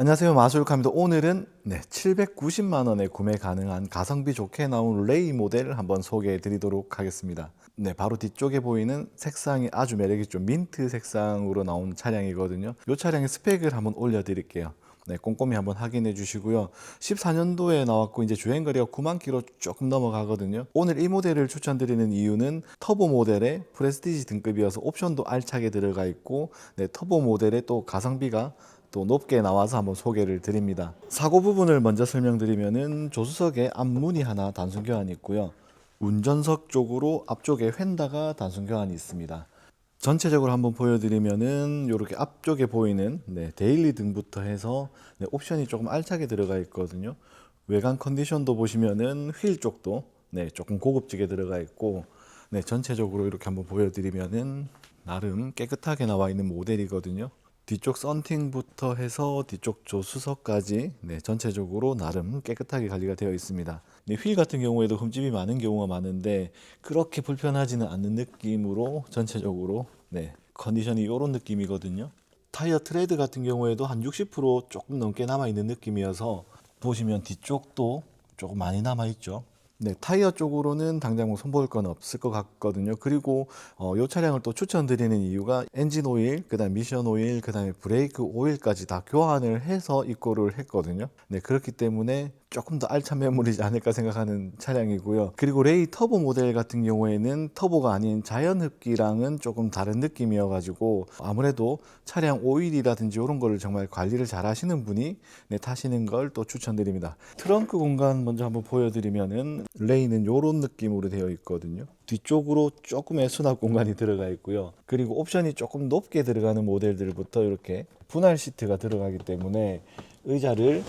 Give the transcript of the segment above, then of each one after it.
안녕하세요 마술카입니다. 오늘은 네, 790만 원에 구매 가능한 가성비 좋게 나온 레이 모델을 한번 소개해 드리도록 하겠습니다. 네, 바로 뒤쪽에 보이는 색상이 아주 매력 있죠. 민트 색상으로 나온 차량이거든요. 이 차량의 스펙을 한번 올려 드릴게요. 네, 꼼꼼히 한번 확인해 주시고요. 14년도에 나왔고 이제 주행 거리가 9만 킬로 조금 넘어가거든요. 오늘 이 모델을 추천드리는 이유는 터보 모델의 프레스티지 등급이어서 옵션도 알차게 들어가 있고 네, 터보 모델의 또 가성비가 또 높게 나와서 한번 소개를 드립니다. 사고 부분을 먼저 설명드리면은 조수석에 앞문이 하나 단순 교환이 있고요. 운전석 쪽으로 앞쪽에 휀다가 단순 교환이 있습니다. 전체적으로 한번 보여드리면은 이렇게 앞쪽에 보이는 네, 데일리 등부터 해서 네, 옵션이 조금 알차게 들어가 있거든요. 외관 컨디션도 보시면은 휠 쪽도 네, 조금 고급지게 들어가 있고 네, 전체적으로 이렇게 한번 보여드리면은 나름 깨끗하게 나와 있는 모델이거든요. 뒤쪽 썬팅부터 해서 뒤쪽 조수석까지 네, 전체적으로 나름 깨끗하게 관리가 되어 있습니다. 네, 휠 같은 경우에도 흠집이 많은 경우가 많은데 그렇게 불편하지는 않는 느낌으로 전체적으로 네, 컨디션이 이런 느낌이거든요. 타이어 트레드 같은 경우에도 한 60% 조금 넘게 남아 있는 느낌이어서 보시면 뒤쪽도 조금 많이 남아 있죠. 네, 타이어 쪽으로는 당장 뭐 손볼 건 없을 것 같거든요. 그리고 어, 이 차량을 또 추천드리는 이유가 엔진 오일, 그다음 미션 오일, 그다음에 브레이크 오일까지 다 교환을 해서 입고를 했거든요. 네, 그렇기 때문에 조금 더 알찬 매물이지 않을까 생각하는 차량이고요. 그리고 레이 터보 모델 같은 경우에는 터보가 아닌 자연 흡기랑은 조금 다른 느낌이어가지고 아무래도 차량 오일이라든지 이런 거를 정말 관리를 잘 하시는 분이 네, 타시는 걸 또 추천드립니다. 트렁크 공간 먼저 한번 보여드리면은 레이는 이런 느낌으로 되어 있거든요. 뒤쪽으로 조금의 수납 공간이 들어가 있고요. 그리고 옵션이 조금 높게 들어가는 모델들부터 이렇게 분할 시트가 들어가기 때문에 의자를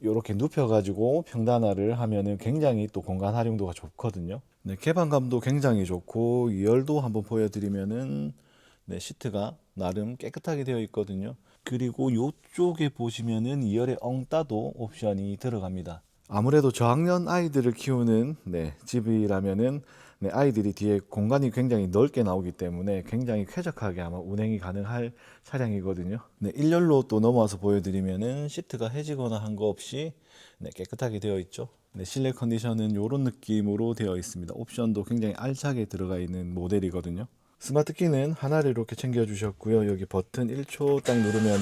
이렇게 눕혀가지고 평단화를 하면은 굉장히 또 공간 활용도가 좋거든요. 네, 개방감도 굉장히 좋고 2열도 한번 보여드리면은 네, 시트가 나름 깨끗하게 되어 있거든요. 그리고 이쪽에 보시면은 2열에 엉따도 옵션이 들어갑니다. 아무래도 저학년 아이들을 키우는 네, 집이라면은 네, 아이들이 뒤에 공간이 굉장히 넓게 나오기 때문에 굉장히 쾌적하게 아마 운행이 가능할 차량이거든요. 네, 1열로 또 넘어와서 보여드리면은 시트가 해지거나 한 거 없이 네, 깨끗하게 되어 있죠. 네, 실내 컨디션은 이런 느낌으로 되어 있습니다. 옵션도 굉장히 알차게 들어가 있는 모델이거든요. 스마트 키는 하나를 이렇게 챙겨 주셨고요. 여기 버튼 1초 딱 누르면은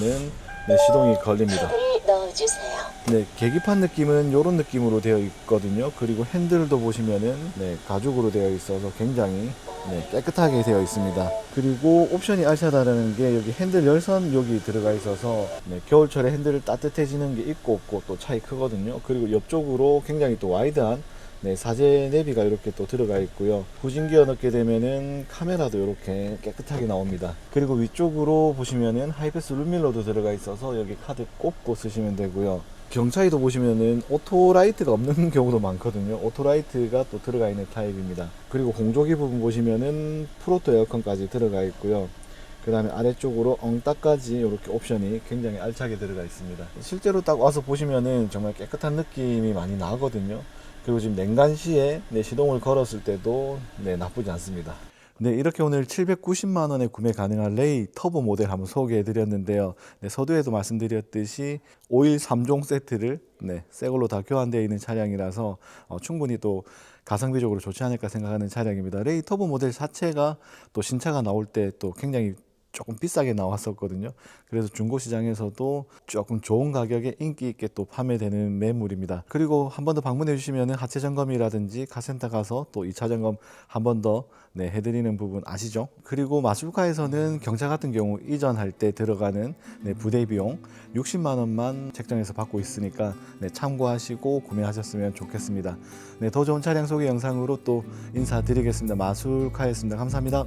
네, 시동이 걸립니다. 을 넣어주세요. 네, 계기판 느낌은 이런 느낌으로 되어 있거든요. 그리고 핸들도 보시면은 네, 가죽으로 되어 있어서 굉장히 네, 깨끗하게 되어 있습니다. 그리고 옵션이 알차다라는 게 여기 핸들 열선 여기 들어가 있어서 네, 겨울철에 핸들 따뜻해지는 게 있고 없고 또 차이 크거든요. 그리고 옆쪽으로 굉장히 또 와이드한 네, 사제 내비가 이렇게 또 들어가 있고요. 후진기어 넣게 되면은 카메라도 이렇게 깨끗하게 나옵니다. 그리고 위쪽으로 보시면은 하이패스 룸밀러도 들어가 있어서 여기 카드 꼽고 쓰시면 되고요. 경차이도 보시면은 오토라이트가 없는 경우도 많거든요. 오토라이트가 또 들어가 있는 타입입니다. 그리고 공조기 부분 보시면은 프로토 에어컨까지 들어가 있고요. 그 다음에 아래쪽으로 엉따까지 이렇게 옵션이 굉장히 알차게 들어가 있습니다. 실제로 딱 와서 보시면은 정말 깨끗한 느낌이 많이 나거든요. 그리고 지금 냉간시에 네, 시동을 걸었을 때도 네, 나쁘지 않습니다. 네, 이렇게 오늘 790만 원에 구매 가능한 레이 터보 모델 한번 소개해 드렸는데요. 네, 서두에도 말씀드렸듯이 오일 3종 세트를 네, 새 걸로 다 교환되어 있는 차량이라서 어, 충분히 또 가성비적으로 좋지 않을까 생각하는 차량입니다. 레이 터보 모델 자체가 또 신차가 나올 때 또 굉장히 조금 비싸게 나왔었거든요. 그래서 중고 시장에서도 조금 좋은 가격에 인기 있게 또 판매되는 매물입니다. 그리고 한 번 더 방문해 주시면 하체 점검이라든지 카센터 가서 또 2차 점검 한 번더 네, 해드리는 부분 아시죠? 그리고 마술카에서는 경차 같은 경우 이전할 때 들어가는 네, 부대 비용 60만 원만 책정해서 받고 있으니까 네, 참고하시고 구매하셨으면 좋겠습니다. 네, 더 좋은 차량 소개 영상으로 또 인사드리겠습니다. 마술카였습니다. 감사합니다.